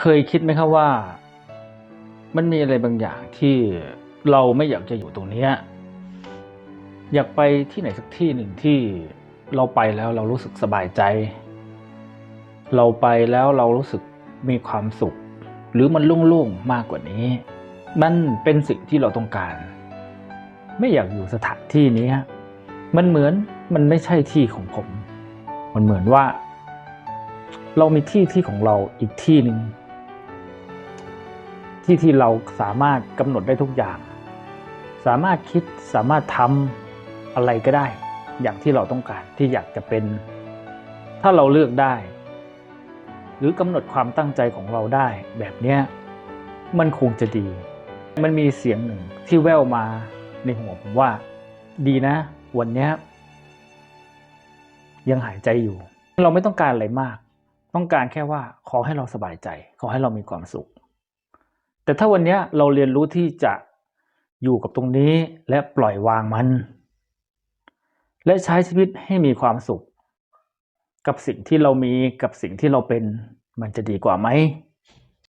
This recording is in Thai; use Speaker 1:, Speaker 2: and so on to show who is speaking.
Speaker 1: เคยคิดไหมครับว่า มันมีอะไรบางอย่างที่เราไม่อยากจะอยู่ตรงนี้อยากไปที่ไหนสักที่หนึ่งที่เราไปแล้วเรารู้สึกสบายใจ เราไปแล้วเรารู้สึกมีความสุข หรือมันโล่งๆมากกว่านี้นั่นเป็นสิ่งที่เราต้องการ ไม่อยากอยู่สถานที่นี้มันเหมือนมันไม่ใช่ที่ของผม มันเหมือนว่า เรามีที่ที่ของเราอีกที่หนึ่ง ที่ที่เราสามารถกำหนดได้ทุกอย่าง สามารถคิดสามารถทำอะไรก็ได้ อย่างที่เราต้องการที่อยากจะเป็น ถ้าเราเลือกได้ หรือกำหนดความตั้งใจของเราได้ แบบเนี้ยมันคงจะดี มันมีเสียงหนึ่งที่แว่วมาในหัวผมว่า ดีนะ วันนี้ยังหายใจอยู่ เราไม่ต้องการอะไรมาก ต้องการแค่ว่าขอให้เราสบายใจ ขอให้เรามีความสุข แต่ถ้าวันนี้เราเรียนรู้ที่จะอยู่กับตรงนี้และปล่อยวางมัน และใช้ชีวิตให้มีความสุข กับสิ่งที่เรามีกับสิ่งที่เราเป็น มันจะดีกว่าไหม